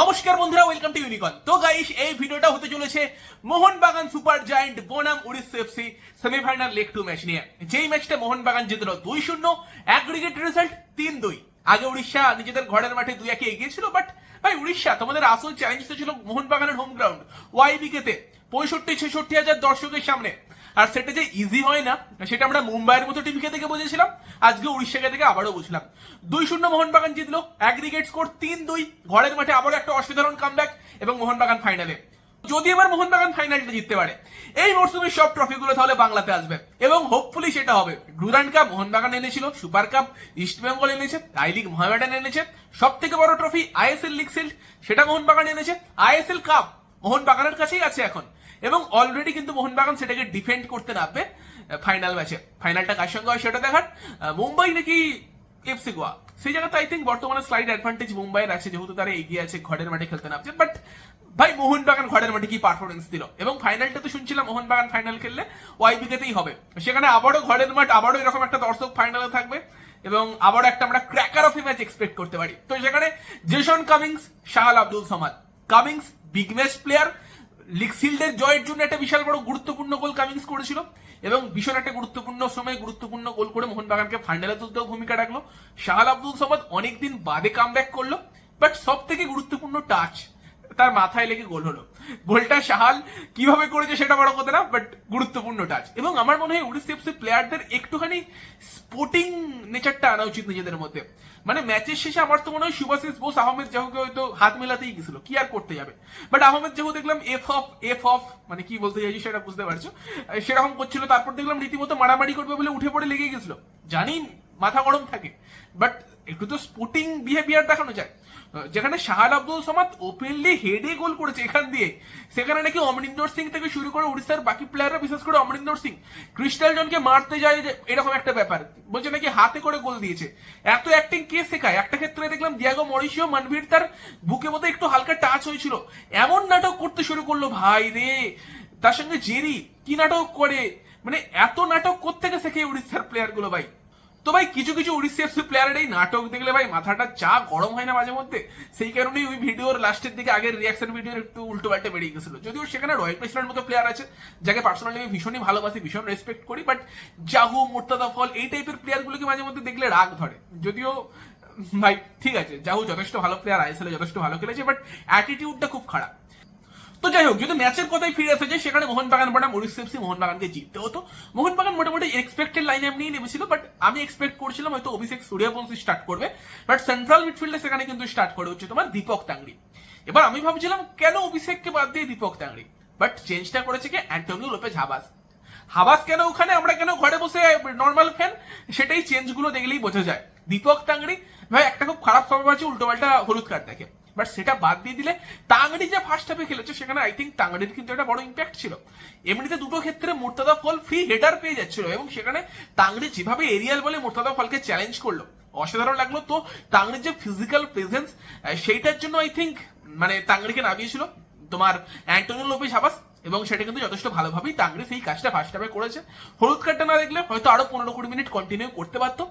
নমস্কার বন্ধুরা welcome to ইউনিকন তো গাইস এই ভিডিওটা হতে চলেছে মোহনবাগান সুপার জায়ান্ট বনাম Orissa FC semifinal leg two match নিয়ে। যেই ম্যাচটা মোহনবাগান জিতল দুই শূন্য অ্যাগ্রিগেট রেজাল্ট তিন দুই। আগে উড়িষ্যা নিজেদের ঘরের মাঠে দুই একে এগিয়ে ছিল বাট ভাই উড়িষ্যা, তোমাদের আসল চ্যালেঞ্জ তো ছিল মোহনবাগানের হোম গ্রাউন্ড ওয়াই ওয়াইবিকেতে পঁয়ষট্টি ছেষট্টি হাজার দর্শকের সামনে। আর সেটা যে ইজি হয় না, সেটা আমরা মুম্বাইয়ের মতো টিমকে থেকে বুঝেছিলাম, আজকে উড়িষ্যাকে থেকে আবারও বুঝলাম। দুই শূন্য মোহনবাগান জিতলো অ্যাগ্রিগেট স্কোর তিন দুই, ঘরের মাঠে আবারও একটা অসাধারণ কামব্যাক এবং মোহনবাগান ফাইনালে যদি এবার মোহনবাগান ফাইনালটা জিততে পারে, এই মরসুমের সব ট্রফিগুলো তাহলে বাংলাতে আসবে। এবং হোপফুলি সেটা হবে। ডুরান্ড কাপ মোহনবাগান এনেছিল সুপার কাপ ইস্ট বেঙ্গল এনেছে আই লিগ মোহামেডান এনেছে। সব থেকে বড় ট্রফি আইএসএল লিগ সিল্ড সেটা মোহনবাগান এনেছে। আইএসএল কাপ মোহনবাগানের কাছেই আছে এখন। এবং অলরেডি কিন্তু মোহনবাগান সেটাকে ডিফেন্ড করতে নামবে ফাইনাল ম্যাচে ফাইনালটা কার সঙ্গে হয় সেটা দেখার মুম্বাই নাকি এফসি গোয়া। সেই জায়গাতে আই থিঙ্ক বর্তমানে স্লাইড অ্যাডভান্টেজ মুম্বাইয়ের আছে, যেহেতু তারা এগিয়ে আছে, ঘরের মাঠে খেলতে নামছে বাট ভাই, মোহনবাগান ঘরের মাঠে কি পারফরমেন্স দিল? এবং ফাইনালটা তো শুনছিলাম, মোহনবাগান ফাইনাল খেললে ওয়াইবিকেতেই হবে। সেখানে আবারও ঘরের মাঠ, আবারও এরকম একটা দর্শক ফাইনালে থাকবে, এবং আবারও একটা আমরা ক্র্যাকার অফ ম্যাচ এক্সপেক্ট করতে পারি। তো সেখানে Jason Cummings Shahal Abdul Samad. Cummings big match player league শিল্ডের জয়ের জন্য একটা বিশাল বড় গুরুত্বপূর্ণ গোল কামিংস করেছিল এবং ভীষণ একটা গুরুত্বপূর্ণ সময় গুরুত্বপূর্ণ গোল করে মোহনবাগানকে ফাইনালে তুলতেও ভূমিকা রাখল। শাহাল আব্দুল সামাদ অনেকদিন বাদে কাম ব্যাক করল বাট সব থেকে গুরুত্বপূর্ণ টাচ তার মাথায় লেগে গোল হলো। গোলটা শাহাল কীভাবে করেছে সেটা বড় কথা না বাট গুরুত্বপূর্ণ টাচ এবং আমার মনে হয় উড়িষ্যা প্লেয়ারদের একটুখানি স্পোর্টিং নেচারটা আনা উচিত নিজেদের মধ্যে। মানে ম্যাচের শেষে আমার তো মনে হয় শুভাশিস বোস আহমেদ জাহুকে হয়তো হাত মেলাতেই গেছিল। কি আর করতে যাবে? বাট আহমেদ জাহু দেখলাম এফ অফ এফ অফ মানে কি বলতে চাইছি সেটা বুঝতে পারছ? সেরকম করছিল, তারপর দেখলাম রীতিমতো মারামারি করবে বলে উঠে পড়ে লেগে গেছিল। জানি মাথা গরম থাকে বাট একটু তো স্পোর্টিং বিহেভিয়ার দেখানো যায়। যেখানে শাহাল আব্দুল সামাদ ওপেনলি হেডে গোল করেছে এখান দিয়ে। সেখানে নাকি অমরিন্দর সিং থেকে শুরু করে উড়িষ্যার বাকি প্লেয়াররা বিশেষ করে অমরিন্দর সিং ক্রিস্টাল জনকে মারতে যায় এরকম একটা ব্যাপার। বলছে নাকি হাতে করে গোল দিয়েছে। এত অ্যাক্টিং কে শেখায়? একটা ক্ষেত্রে দেখলাম দিয়াগো মরিশিও মানভীর তার বুকে মতো একটু হালকা টাচ হয়েছিল। এমন নাটক করতে শুরু করল, ভাই রে! তার সঙ্গে জেরি, কি নাটক করে? মানে এত নাটক কোত্থেকে শেখে উড়িষ্যার প্লেয়ারগুলো ভাই? তো ভাই, কিছু কিছু উড়িষ্যা প্লেয়ারের এই নাটক দেখলে ভাই, মাথাটা চা গরম হয় না মাঝে মধ্যে? সেই কারণেই ওই ভিডিওর লাস্টের দিকে আগের রিয়াকশন ভিডিওর একটু উল্টো পাল্টে বেরিয়ে গেছিল। যদিও সেখানে রয়্যাল প্রেসিডেন্ট মতো প্লেয়ার আছে, যাকে পার্সোনালি আমি ভীষণই ভালোবাসি, ভীষণ রেসপেক্ট করি বাট জাহু মোর্তাদা ফল এই টাইপের প্লেয়ারগুলোকে মাঝে মধ্যে দেখলে রাগ ধরে। যদিও, ভাই, ঠিক আছে জাহু যথেষ্ট ভালো প্লেয়ার আইএসএল যথেষ্ট ভালো খেলেছে বাট অ্যাটিটিউডটা খুব খারাপ। তো যাই হোক, যদি ম্যাচের কথাই ফিরে আসা যায়, সেখানে মোহনবাগান বনাম, উড়িষ্যা এফসি মোহনবাগানকে জিততে হতো। মোহনবাগান মোটামুটি এক্সপেক্টেড লাইন এমনি নেমেছিল বাট আমি এক্সপেক্ট করছিলাম হয়তো অভিষেক সূর্যবংশী স্টার্ট করবে। বাট সেন্ট্রাল মিডফিল্ডে সেখানে কিন্তু স্টার্ট করে হচ্ছে তোমার দীপক তাংড়ি। এবার আমি ভাবছিলাম, কেন অভিষেককে বাদ দিয়ে দীপক তাংড়ি? বাট চেঞ্জটা করেছে কি? Antonio Lopez Habas. হাবাস কেন ওখানে? আমরা কেন ঘরে বসে নর্মাল ফ্যান সেটাই চেঞ্জগুলো দেখলেই বোঝা যায়। দীপক তাংড়ি, ভাই, একটা খুব খারাপ স্বভাব আছে, উল্টোপাল্টা হলুদ কার্ড দেখে। বাট সেটা বাদ দিয়ে দিলে টাংড়ি যে ফার্স্ট হাফে খেলেছে, সেখানে আই থিঙ্ক টাংড়ির কিন্তু একটা বড় ইম্প্যাক্ট ছিল। এমনিতে দুটো ক্ষেত্রে মোর্তাদা ফল ফ্রি হেডার পেয়ে যাচ্ছিল এবং সেখানে তাংড়ি যেভাবে এরিয়াল বলে মোর্তাদা ফলকে চ্যালেঞ্জ করল, অসাধারণ লাগল তো টাংড়ির যে ফিজিক্যাল প্রেজেন্স সেইটার জন্য আই থিঙ্ক মানে টাংড়িকে নামিয়েছিল। তোমার অ্যান্টোনিও লোপেজ হাবাস এবং সেটা কিন্তু যথেষ্ট ভালোভাবেই টাংরি সেই কাজটা ফার্স্ট হাফে করেছে। হলুদ কার্ডটা না দেখলে হয়তো আরও পনেরো কুড়ি মিনিট কন্টিনিউ করতে পারতো।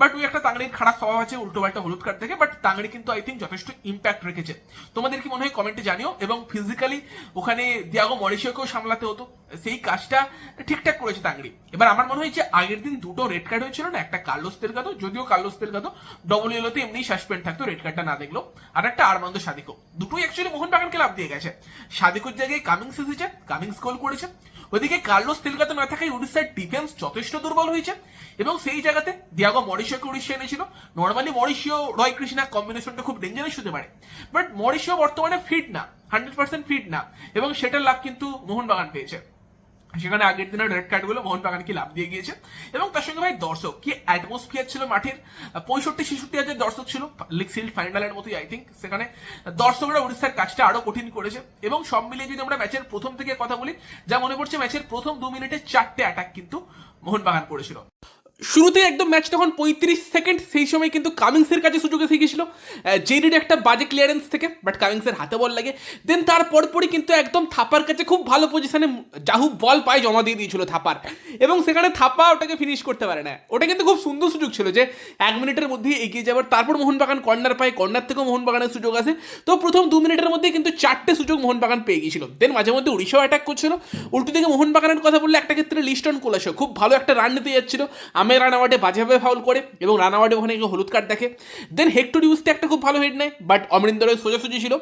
বাট ওই একটা তাংড়ির খারাপ স্বভাব আছে উল্টো পাল্টা হলুদ কার্ড থেকে বাট তাংড়ি কিন্তু আই থিঙ্ক যথেষ্ট ইম্প্যাক্ট রেখেছে। তোমাদের কি মনে হয় কমেন্টে জানিও, এবং ফিজিক্যালি ওখানে দিয়াগো মরিশিয়াকেও সামলাতে হতো। সেই কাজটা ঠিকঠাক করেছে তাংড়ি এবার আমার মনে হয় যে আগের দিন দুটো রেড কার্ড হয়েছিল না, একটা কার্লোস তেলগাদো, যদিও কার্লোস তেলগাদো ডবল ইয়েলোতে এমনি সাসপেন্ড থাকতো রেড কার্ডটা না দেখল আর একটা আরমান্দ সাদিকো। দুটোই অ্যাকচুয়ালি মোহনবাগানকে লাভ দিয়ে গেছে। সাদিকোর জায়গায় কামিংস এসেছে কামিংস গোল করেছে। ওদিকে কার্লোস তেলগাতো না থাকায় উড়িষ্যার ডিফেন্স যথেষ্ট দুর্বল হয়েছে এবং সেই জায়গাতে দিয়াগো মরিশিয়াকে উড়িষ্যা এনেছিল নর্মালি মরিশিও রয় কৃষ্ণা কম্বিনেশনটা খুব ডেঞ্জারাস হতে পারে। বাট মরিশিও বর্তমানে ফিট না হান্ড্রেড পার্সেন্ট ফিট না এবং সেটার লাভ কিন্তু মোহনবাগান পেয়েছে। সেখানে আগের দিনের রেড কার্ডগুলো মোহনবাগানকে লাভ দিয়ে গিয়েছে। এবং তার সঙ্গে ভাই দর্শক, কি অ্যাটমসফিয়ার ছিল মাঠের? পঁয়ষট্টি, ছেষট্টি হাজার দর্শক ছিল লিগ সিল্ড ফাইনালের মতোই আই থিঙ্ক সেখানে দর্শকরা উড়িষ্যার কাজটা আরও কঠিন করেছে। এবং সব মিলিয়ে যদি আমরা ম্যাচের প্রথম থেকে কথা বলি, যা মনে পড়ছে ম্যাচের প্রথম দু মিনিটে চারটে অ্যাটাক কিন্তু মোহনবাগান করেছিল। শুরুতে একদম ম্যাচ তখন পঁয়ত্রিশ সেকেন্ড সেই সময় কিন্তু কামিংসের কাছে সুযোগ এসে গেছিল জেরির একটা বাজে ক্লিয়ারেন্স থেকে বাট কামিংসের হাতে বল লাগে। দেন তার পরপরই কিন্তু একদম থাপার কাছে খুব ভালো পজিশনে জাহু বল পায় জমা দিয়ে দিয়েছিল থাপার। এবং সেখানে থাপা ওটাকে ফিনিশ করতে পারে না। ওটা কিন্তু খুব সুন্দর সুযোগ ছিল যে এক মিনিটের মধ্যে এগিয়ে যাবার তারপর মোহনবাগান কর্নার পায় কর্নার থেকেও মোহনবাগানের সুযোগ আসে। তো প্রথম দু মিনিটের মধ্যে কিন্তু চারটে সুযোগ মোহনবাগান পেয়ে গিয়েছিল। দেন মাঝে মধ্যে উড়িষ্যাও অ্যাটাক করছিল। উল্টো দিকে মোহনবাগানের কথা বললে একটা ক্ষেত্রে লিস্টন কোলাসো খুব ভালো একটা রান নিতে যাচ্ছিল। আমের রানাওয়াটে বাজেভাবে ফাউল করে এবং রানাওয়াটে ওখানে গিয়ে হলুদ কার্ড দেখে। দেন হেক্টর ইউসতে একটা খুব ভালো হেড নেয় বাট অমরিন্দরের সোজাসুজি ছিল।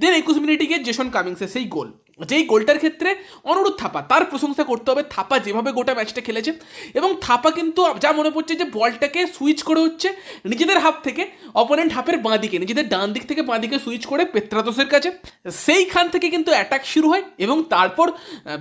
দেন একুশ মিনিটে গিয়ে জেসন কামিংসের সেই গোল যেই গোলটার ক্ষেত্রে অনুরোধ থাপা, তার প্রশংসা করতে হবে থাপা যেভাবে গোটা ম্যাচটা খেলেছে। এবং থাপা কিন্তু যা মনে পড়ছে যে বলটাকে সুইচ করে হচ্ছে নিজেদের হাফ থেকে অপোনেন্ট হাফের বাঁ দিকে, নিজেদের ডান দিক থেকে বাঁ দিকে সুইচ করে পেত্রাতোসের কাছে। সেইখান থেকে কিন্তু অ্যাটাক শুরু হয় এবং তারপর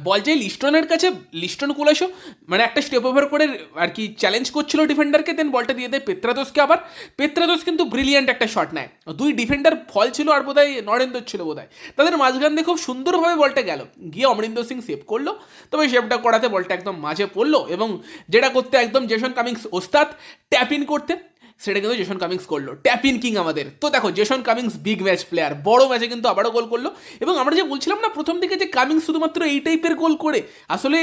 বল যায় লিস্টনের কাছে, লিস্টন কুলাসো মানে একটা স্টেপ ওভার করে আর কি চ্যালেঞ্জ করছিল ডিফেন্ডারকে দেন বলটা দিয়ে দেয় পেত্রাদোসকে আবার। পেত্রাদোস কিন্তু ব্রিলিয়ান্ট একটা শট নেয়। দুই ডিফেন্ডার ফল ছিল আর বোধহয় নরেন্দ্র ছিল বোধহয়। তাদের মাঝখান দিয়ে খুব সুন্দরভাবে বলটা গেল। গিয়ে অমরিন্দর সিং সেভ করল। তবে সেভটা করাতে বলটা একদম মাঝে পড়ল এবং যেটা করতে একদম জেসন কামিংস ওস্তাদ ট্যাপ ইন করতে, সেটা কিন্তু জেসন কামিংস করল। ট্যাপ ইন কিং আমাদের। তো দেখো Jason Cummings big match player বড় ম্যাচে কিন্তু আবারও গোল করল। এবং আমরা যে বলছিলাম না, প্রথম দিকে যে কামিংস শুধুমাত্র এই টাইপের গোল করে, আসলে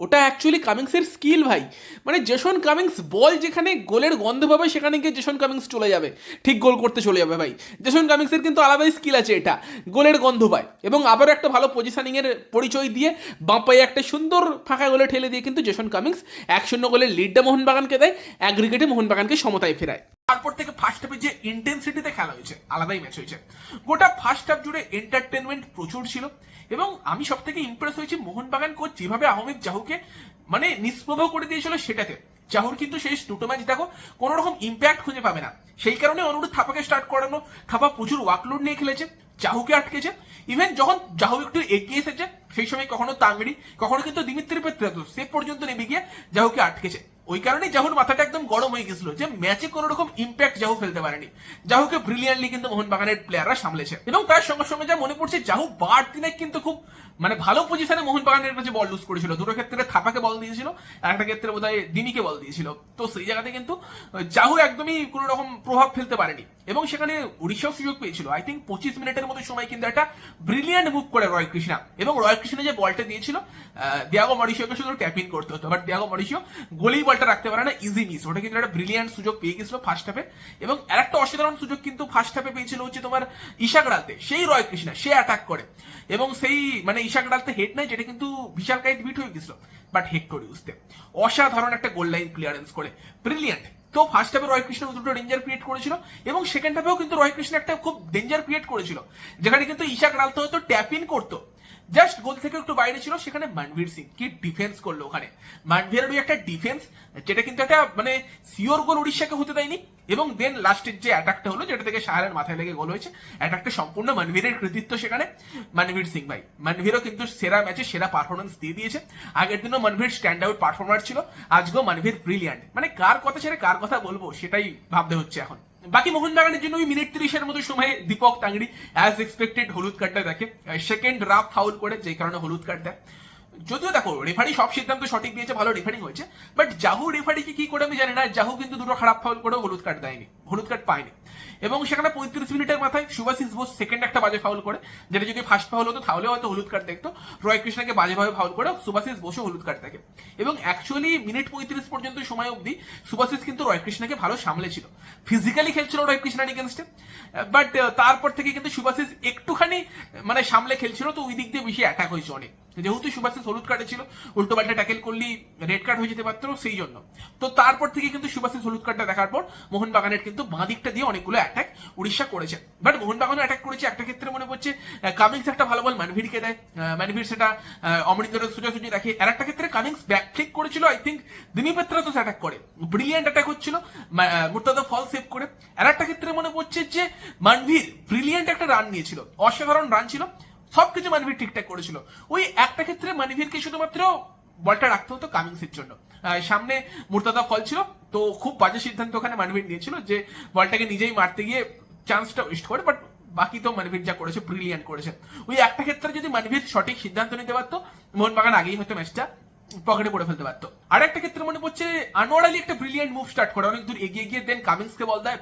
ওটা অ্যাকচুয়ালি কামিংসের স্কিল ভাই। মানে জেসন কামিংস বল যেখানে গোলের গন্ধ পাবে, সেখানে গিয়ে জেসন কামিংস চলে যাবে। ঠিক গোল করতে চলে যাবে ভাই। জেসন কামিংসের কিন্তু আলাদাই স্কিল আছে এটা, গোলের গন্ধ পায়। এবং আবারও একটা ভালো পজিশনিংয়ের পরিচয় দিয়ে বাঁপায়ে একটা সুন্দর ফাঁকা গোলে ঠেলে দিয়ে কিন্তু জেসন কামিংস এক শূন্য গোলের লিডটা মোহনবাগানকে দেয় অ্যাগ্রিগেটে মোহনবাগানকে সমতায় ফেরায়। তারপর থেকে ফার্স্ট হাফে যে ইন্টেন্সিটিতে খেলা হয়েছে, আলাদাই ম্যাচ হয়েছে। গোটা ফার্স্ট হাফ জুড়ে এন্টারটেনমেন্ট প্রচুর ছিল এবং আমি সব থেকে ইমপ্রেস হয়েছি মোহনবাগান কোচ যেভাবে আহমেদ জাহুকে মানে নিষ্প্রভ করে দিয়েছিল সেটাতে। জাহুর কিন্তু শেষ দুটো ম্যাচ দেখো কোনো রকম ইম্প্যাক্ট খুঁজে পাবে না। সেই কারণে অনুরোধ থাপাকে স্টার্ট করানো, থাপা প্রচুর ওয়াকলোড নিয়ে খেলেছে, জাহুকে আটকেছে। ইভেন যখন জাহু একটু এগিয়ে এসেছে, সেই সময় কখনো তাঙ্গড়ি কখনো কিন্তু দিমিত্রি পেত্রাতো সে পর্যন্ত নেমে গিয়ে জাহুকে আটকেছে। ওই কারণে জাহুর মাথাটা একদম গরম হয়ে গেছিল যে ম্যাচে কোনো রকম ইম্প্যাক্ট জাহু ফেলতে পারেনি। জাহুকে ব্রিলিয়ান্টলি কিন্তু মোহনবাগানের প্লেয়াররা সামলেছে। এবং তার সঙ্গে সঙ্গে যা মনে পড়ছে জাহু বার দিনে কিন্তু খুব মানে ভালো পজিশনে মোহনবাগানের কাছে বল লুজ করেছিল। দুটো ক্ষেত্রে থাপাকে বল দিয়েছিল, আর একটা ক্ষেত্রে বোধহয় দিনীকে বল দিয়েছিল। তো সেই জায়গাতে কিন্তু জাহু একদমই কোনো রকম প্রভাব ফেলতে পারেনি। এবং সেখানে উড়িষ্যাও সুযোগ পেয়েছিল। আই থিঙ্ক পঁচিশ মিনিটের মতো সময় কিন্তু একটা ব্রিলিয়ান্ট মুভ করে রয় কৃষ্ণা। এবং রয় কৃষ্ণা যে বলটা দিয়েছিল দিয়াগো মরিশিওকে শুধু ট্যাপ করতে হতো বাট দিয়াগো মরিশিও গোলেই বলটা রাখতে পারে না ইজি মিস ওটা কিন্তু একটা ব্রিলিয়ান্ট সুযোগ পেয়ে গেছিল ফার্স্ট হাফে এবং আরেকটা অসাধারণ সুযোগ কিন্তু ফার্স্ট হাফে পেয়েছিল হচ্ছে তোমার ইশাক রালতে সেই রয় কৃষ্ণা, সে অ্যাটাক করে। এবং সেই মানে ইশাক রালতে হেড নাই, যেটা কিন্তু বিশাল কাইট বিট হয়ে গেছিল। বাট হেক্টর ইউজতে অসাধারণ একটা গোল লাইন ক্লিয়ারেন্স করে। ব্রিলিয়ান্ট তো ফার্স্ট হাফে রয় কৃষ্ণ দুটো ডেঞ্জার ক্রিয়েট করেছিল এবং সেকেন্ড হাফেও কিন্তু রয় কৃষ্ণ একটা খুব ডেঞ্জার ক্রিয়েট করেছিল। যেখানে কিন্তু ইশাক রালতে হয়তো ট্যাপ ইন করতো। জাস্ট গোল থেকে একটু বাইরে ছিল, সেখানে মানভীর সিং কি ডিফেন্স করল ওখানে। মানভীরের ওই একটা ডিফেন্স যেটা কিন্তু একটা মানে সিওর গোল উড়িষ্যাকে হতে দেয়নি। এবং দেন লাস্টের যে অ্যাটাকটা হলো, যেটা থেকে শাহরের মাথায় লেগে গোল হয়েছে অ্যাটাকটা সম্পূর্ণ মানভীরের কৃতিত্ব সেখানে। মানভীর সিং ভাই, মানভীরও কিন্তু সেরা ম্যাচে সেরা পারফরমেন্স দিয়ে দিয়েছে। আগের দিনও মানভীর স্ট্যান্ড আউট পারফর্মার ছিল, আজকেও মানভীর ব্রিলিয়ান্ট মানে কার কথা ছেড়ে কার কথা বলব, সেটাই ভাবতে হচ্ছে এখন। বাকি মোহনবাগানের জন্য ওই মিনিট তিরিশের মতো সময়ে দীপক তাংড়ি অ্যাজ এক্সপেক্টেড হলুদ কার্ডটা দেখে। সেকেন্ড রাফ ফাউল করে যে কারণে হলুদ কার্ড দেয়। যদিও দেখো রেফারি সব সিদ্ধান্ত সঠিক দিয়েছে, ভালো রেফারিং হয়েছে বাট জাহু রেফারিকে কি করে আমি জানি না, জাহু কিন্তু দুটো খারাপ ফাউল করে হলুদ কার্ড দেয়নি। হলুদ কার্ড পায়নি। এবং সেখানে পঁয়ত্রিশ মিনিটের মাথায় সুভাষিস বোস সেকেন্ড একটা বাজে ফাউল করে, যেটা যদি ফার্স্ট ফাউল হতো তাহলে হয়তো হলুদ কার্ড দেখতো। রয় কৃষ্ণাকে বাজেভাবে ফাউল করে সুভাষিস বোসও হলুদ কার্ড দেখে। এবং অ্যাকচুয়ালি মিনিট পঁয়ত্রিশ পর্যন্ত সময় অবধি সুভাষিস কিন্তু রয় কৃষ্ণাকে ভালো সামলেছিল। ফিজিক্যালি খেলছিল রয় কৃষ্ণার এগেনস্টে বাট তারপর থেকে কিন্তু সুভাষিস একটুখানি মানে সামলে খেলছিল, তো ওই দিক দিয়ে বেশি অ্যাটাক হয়েছে অনেক। যেহেতু সুভাষিস হলুদ কার্ডে ছিল, উল্টো পাল্টা ট্যাকেল করলি রেড কার্ড হয়ে যেতে পারতো, সেই জন্য। তো তারপর থেকে কিন্তু সুভাষিস হলুদ কার্ডটা দেখার পর মোহনবাগানের কিন্তু বাঁ দিকটা দিয়ে অনেকগুলো অ্যাটাক উড়িষ্যা করেছে। বাট মোহনবাগানও অ্যাটাক করেছে। একটা ক্ষেত্রে মনে পড়ছে কামিংস একটা ভালো বল মানভীরকে দেয়। আহ, মানভীর সেটা আহ, অমরিন্দরের সোজাসুজি রাখে আর একটা ক্ষেত্রে কামিংস ব্যাক ফ্লিক করেছিল আই থিঙ্ক দিনীপেত্রা তো অ্যাটাক করে। ব্রিলিয়ান্ট অ্যাটাক হচ্ছিল মুর্তাদা ফল সেভ করে। আর একটা ক্ষেত্রে মনে পড়ছে যে মানভীর ব্রিলিয়ান্ট একটা রান নিয়েছিল অসাধারণ রান ছিল। সবকিছু মানভীর ঠিকঠাক করেছিল। ওই একটা ক্ষেত্রে মানভীরকে শুধুমাত্র বলটা রাখতে হতো কামিংসের জন্য। সামনে মুর্তাদা ফল ছিল, তো খুব বাজে সিদ্ধান্ত ওখানে মানভীর নিয়েছিল যে বলটাকে নিজেই মারতে গিয়ে চান্সটা ওয়েস্ট করে বাট বাকি তো মানভীর যা করেছে ব্রিলিয়ান্ট করেছে। ওই একটা ক্ষেত্রে যদি মানভীর সঠিক সিদ্ধান্ত নিতে পারতো, মোহনবাগান আগেই হয়তো ম্যাচটা পকেটে পড়ে ফেলতে পারতো। আর একটা ক্ষেত্রে মনে পড়ছে, আনোয়ার আলী একটা ব্রিলিয়ান্ট মুভ স্টার্ট করে, অনেক দূর এগিয়ে গিয়ে দেন কামিন্সকে বল দেয়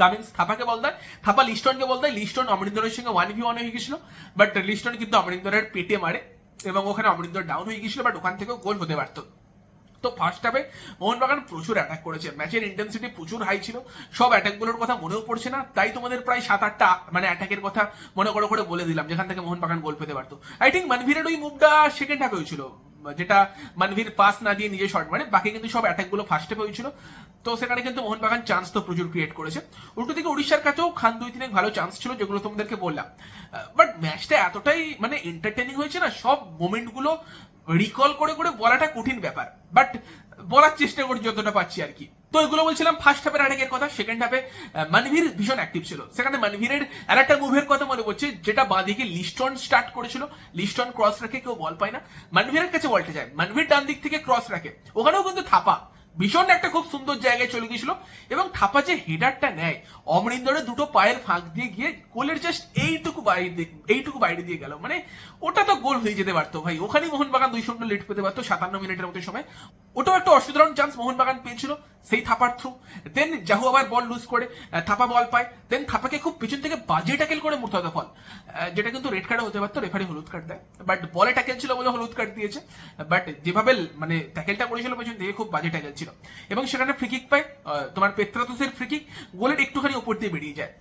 কামিন্স থাপাকে বল দেয়, থাপা লিস্টনকে বল দেয়, লিস্টন অমরিন্দরের সঙ্গে ওয়ান ভি ওয়ান হয়ে গেছিল বাট লিস্টন কিন্তু অমরিন্দরের পেটে মারে। এবং ওখানে অমরিন্দর ডাউন হয়ে গিয়েছিল বাট ওখান থেকেও গোল হতে পারতো। তো ফার্স্ট হাফে মোহনবাগান প্রচুর অ্যাটাক করেছে। ম্যাচের ইন্টেন্সিটি প্রচুর হাই ছিল। সব অ্যাটাকগুলোর কথা মনেও পড়ছে না। তাই তোমাদের প্রায় সাত, আটটা মানে অ্যাটাকের কথা মনে করে করে বলে দিলাম, যেখান থেকে মোহনবাগান গোল পেতে পারতো। আই থিঙ্ক মানভীরের ওই মুভটা সেকেন্ড হাফে হয়েছিল। যেটা মানভীর পাস না দিয়ে নিজে শট মারে, বাকি কিন্তু সব অ্যাটাকগুলো ফার্স্টে হয়েছিল। তো সেখানে কিন্তু মোহনবাগান চান্স তো প্রচুর ক্রিয়েট করেছে। উল্টো দিকে উড়িষ্যার কাছেও খান দুই তিনে ভালো চান্স ছিল, যেগুলো তোমাদেরকে বললাম। বাট ম্যাচটা এতটাই মানে এন্টারটেনিং হয়েছে না, সব মোমেন্টগুলো রিকল করে করে বলাটা কঠিন ব্যাপার। বাট বলার চেষ্টা করি, যতটা পাচ্ছি আর কি। তো এগুলো বলছিলাম ফার্স্ট হাফের আরেকের কথা সেকেন্ড হাফে মানভীর ভীষণ অ্যাক্টিভ ছিল। সেখানে মানভীরের আর একটা মুভের কথা মনে পড়ছে, যেটা বাঁদিকে লিস্টন স্টার্ট করেছিল। লিস্টন ক্রস রাখে, কেউ বল পায় না। মানভীরের কাছে বলটা যায়। মানভীর ডান দিক থেকে ক্রস রাখে। ওখানেও কিন্তু থাপা। ভীষণ একটা খুব সুন্দর জায়গায় চলে গেছিল এবং থাপা যে হেডারটা নেয়, অমরিন্দরের দুটো পায়ের ফাঁক দিয়ে গিয়ে গোলের জাস্ট এইটুকু বাইরে এইটুকু বাইরে দিয়ে গেল। মানে ওটা তো গোল হয়ে যেতে পারতো ভাই। ওখানেই মোহনবাগান দুই শূন্য লিড পেতে পারতো সাতান্ন মিনিটের মতো সময়। ওটাও একটা অসাধারণ চান্স মোহনবাগান পেয়েছিল। সেই থাপার থ্রু দেন জাহু আবার বল লুজ করে থাপা বল পায় দেন থাপাকে খুব পিছন থেকে বাজে ট্যাকেল করে মুর্তাদা ফল যেটা কিন্তু রেড কার্ডে হতে পারতো রেফারি হলুদ কার্ড দেয়। বাট বলে ট্যাকেল ছিল বলে হলুদ কার্ড দিয়েছে। বাট যেভাবে মানে ট্যাকেলটা করেছিল পেছন থেকে খুব বাজে ট্যাকেল ছিল। এবং সেখানে ফ্রিকিক পায় তোমার পেত্রাতুসের ফ্রিকিক গোলের একটুখানি উপর দিয়ে বেরিয়ে যায়।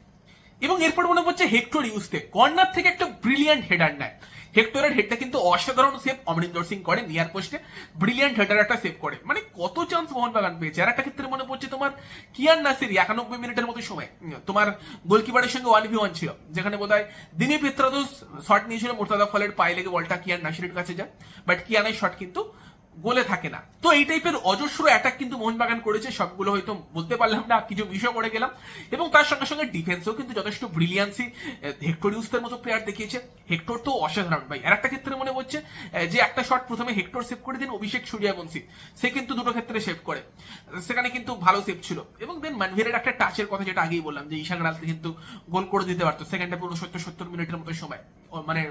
এবং এরপর মনে পড়ছে হেক্টর ইউজতে কর্নার থেকে একটা ব্রিলিয়ান্ট হেডার নেয়। হেক্টরের হেডটা কিন্তু অসাধারণ সেভ অমরিন্দর সিং করে নিয়ার পোস্টে ব্রিলিয়ান্ট হেডার একটা সেভ করে। মানে কত চান্স মোহনবাগান পেয়েছে? আর একটা ক্ষেত্রে মনে পড়ছে তোমার কিয়ান নাসির, একানব্বই মিনিটের মতো সময়। তোমার গোলকিপারের সঙ্গে ওয়ান ভি ওয়ান ছিল, যেখানে বোধ হয় দিনী পেত্রাদোস শট নিয়েছিল মোর্তাদা ফলের পায়ে লেগে বলটা কিয়ান নাসিরের কাছে যায়। বাট কিয়ানের শট কিন্তু গোলে থাকে না। তো এই টাইপের অজস্র অ্যাটাক কিন্তু মোহনবাগান করেছে, সবগুলো হয়তো বলতে পারলাম না, কিছু বিষয় করে গেলাম। এবং তার সঙ্গে সঙ্গে ডিফেন্সও কিন্তু যথেষ্ট ব্রিলিয়ান্সি হেক্টর ইউসের মতো প্লেয়ার দেখিয়েছে। হেক্টর তো অসাধারণ ভাই। আর একটা ক্ষেত্রে মনে হচ্ছে যে একটা শট প্রথমে হেক্টর সেভ করে দিন অভিষেক সূর্যবংশী। সে কিন্তু দুটো ক্ষেত্রে সেভ করে। সেখানে কিন্তু ভালো সেভ ছিল। এবং দেন মানভীরের একটা টাচের কথা যেটা আগেই বললাম, যে ঈশান রালতে কিন্তু গোল করে দিতে পারতো। সেকেন্ড হাফে উনসত্তর সত্তর মিনিটের মতো সময়। মানে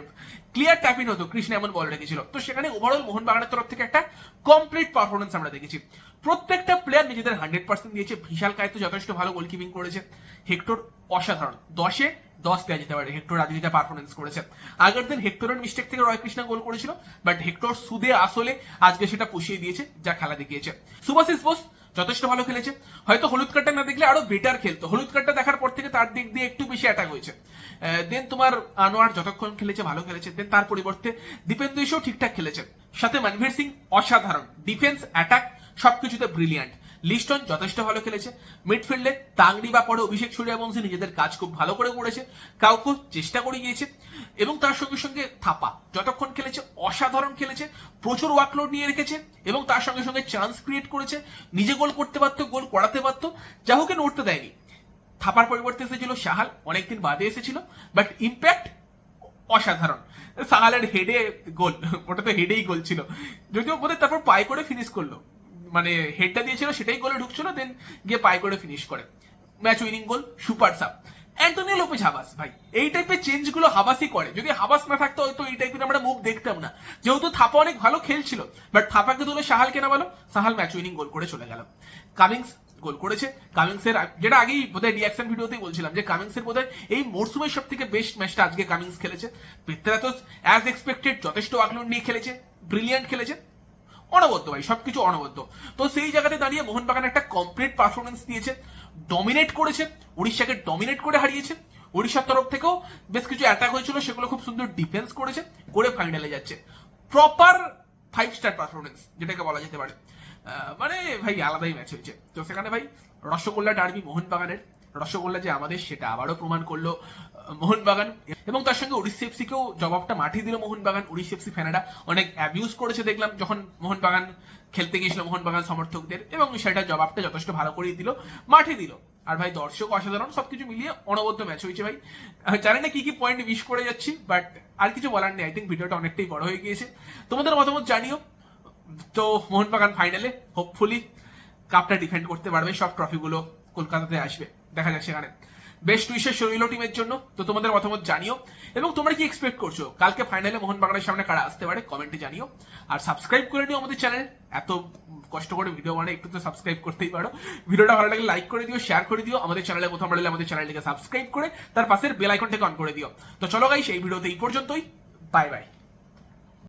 ক্লিয়ার ট্যাপিং হতো। কৃষ্ণ এমন বল রেখেছিল। তো সেখানে ওভারঅল মোহনবাগানের তরফ থেকে একটা কমপ্লিট পারফরমেন্স আমরা দেখেছি। প্রত্যেকটা প্লেয়ার নিজেদের হান্ড্রেড পার্সেন্ট দিয়েছে। বিশাল কায়তো যথেষ্ট ভালো গোলকিপিং করেছে। হেক্টর অসাধারণ। দশে দশ দেওয়া যেতে পারে। হেক্টর রাজনীতি পারফরমেন্স করেছে। আগের দিন হেক্টরের মিস্টেক থেকে রয় কৃষ্ণা গোল করেছিল বাট হেক্টর সুদে আসলে আজকে সেটা পুষিয়ে দিয়েছে, যা খেলা দেখিয়েছে। সুভাশিস বোস যথেষ্ট ভালো খেলেছে। হয়তো হলুদ কার্ডটা না দেখলে আরও বেটার খেলতো। হলুদ কার্ডটা দেখার পর থেকে তার দিক দিয়ে একটু বেশি অ্যাটাক হয়েছে। দেন তোমার আনোয়ার যতক্ষণ খেলেছে, ভালো খেলেছে। দেন তার পরিবর্তে দীপেন্দু ইসও ঠিকঠাক খেলেছে। সাথে মনভীর সিং অসাধারণ। ডিফেন্স অ্যাটাক সবকিছুতে ব্রিলিয়ান্ট লিস্টন যথেষ্ট ভালো খেলেছে। মিডফিল্ডে তাংড়ি বা পরে অভিষেক সূর্যবংশী নিজেদের কাজ খুব ভালো করে করেছে। কাউকে চেষ্টা করে গিয়েছে এবং তার সঙ্গে সঙ্গে থাপা যতক্ষণ খেলেছে, অসাধারণ খেলেছে, প্রচুর ওয়ার্কলোড নিয়ে রেখেছে এবং তার সঙ্গে সঙ্গে চান্স ক্রিয়েট করেছে। নিজে গোল করতে পারতো গোল করাতে পারতো যাহুকে নড়তে দেয়নি। থাপার পরিবর্তে এসেছিল সাহাল অনেকদিন বাদে এসেছিল বাট ইম্প্যাক্ট অসাধারণ। সাহালের হেডে গোল ওটা তো হেডেই গোল ছিল। যদিও বোধহয় তারপর পায়ে করে ফিনিশ করল। মানে হেডটা দিয়েছিল, সেটাই গোলে ঢুকছিল দেন গিয়ে পায়ে করে ফিনিশ করে। Match winning goal super sub. Antonio Lopez Habas, ভাই। এই টাইপের চেঞ্জগুলো হাবাসই করে। যদি হাবাস না থাকতো, হয়তো এই টাইপের আমরা মুভ দেখতাম না। যেহেতু থাপা অনেক ভালো খেলছিল বাট থাপাকে তুলে সাহালকে না বলো সাহাল ম্যাচ উইনিং গোল করে চলে গেল। কামিংস গোল করেছে। কামিংসের যেটা আগেই বোধহয় রিয়াকশন ভিডিওতেই বলছিলাম, যে কামিংসের বোধহয় এই মরসুমের সব থেকে বেস্ট ম্যাচটা আজকে কামিংস খেলেছে। পেত্রাতোস অ্যাজ এক্সপেক্টেড যথেষ্ট আকলন নিয়ে খেলেছে। ব্রিলিয়ান্ট খেলেছে। অনবদ্য ভাই, সবকিছু অনবদ্য। তো সেই জায়গাতে দাঁড়িয়ে মোহনবাগান একটা কমপ্লিট পারফরমেন্স দিয়েছে ডমিনেট করেছে, উড়িষ্যাকে ডমিনেট করে হারিয়েছে। উড়িষ্যার তরফ থেকেও বেশ কিছু অ্যাটাক হয়েছিল, সেগুলো খুব সুন্দর ডিফেন্স করেছে, করে ফাইনালে যাচ্ছে। প্রপার ফাইভ স্টার পারফরমেন্স যেটাকে বলা যেতে পারে। মানে ভাই আলাদাই ম্যাচ হয়েছে। তো সেখানে ভাই রসগোল্লা ডার্বি মোহনবাগানের রসগোল্লা যে আমাদের সেটা আবারও প্রমাণ করল মোহনবাগান। এবং তার সঙ্গে উড়িষ্যা এফসিকেও জবাবটা মাঠে দিল মোহনবাগান, উড়িষ্যা এফসি ফ্যানেরা। অনেক অ্যাবিউজ করেছে দেখলাম, যখন মোহনবাগান খেলতে গিয়েছিল মোহনবাগান সমর্থকদের। এবং সেটা জবাবটা যথেষ্ট ভালো করেই দিল মাঠে দিল। আর ভাই, দর্শক অসাধারণ, সবকিছু মিলিয়ে অনবদ্য ম্যাচ হয়েছে ভাই। জানি না কি কি পয়েন্ট উইশ করে যাচ্ছি বাট আর কিছু বলার নেই। আই থিঙ্ক ভিডিওটা অনেকটাই বড় হয়ে গিয়েছে। তোমাদের মতামত জানিও। তো মোহনবাগান ফাইনালে হোপফুলি কাপটা ডিফেন্ড করতে পারবে, সব ট্রফিগুলো কলকাতাতে আসবে। দেখা যাক সেখানে। বেস্ট উইশেস রইল টিমের জন্য, তো তোমাদের মতামত জানিও। এবং তোমরা কি এক্সপেক্ট করছ? কালকে ফাইনালে মোহনবাগানের সামনে কারা আসতে পারে কমেন্টে জানিও। আর সাবস্ক্রাইব করে নিও আমাদের চ্যানেল এত কষ্ট করে ভিডিও মানে একটু তো সাবস্ক্রাইব করতেই পারো। ভিডিওটা ভালো লাগলে লাইক করে দিও শেয়ার করে দিও। আমাদের চ্যানেলে প্রথম বাড়লে আমাদের চ্যানেলটিকে সাবস্ক্রাইব করে, তার পাশের বেল আইকনটাকে অন করে দিও। তো চলো গাইস এই ভিডিওতে এই পর্যন্তই। Bye bye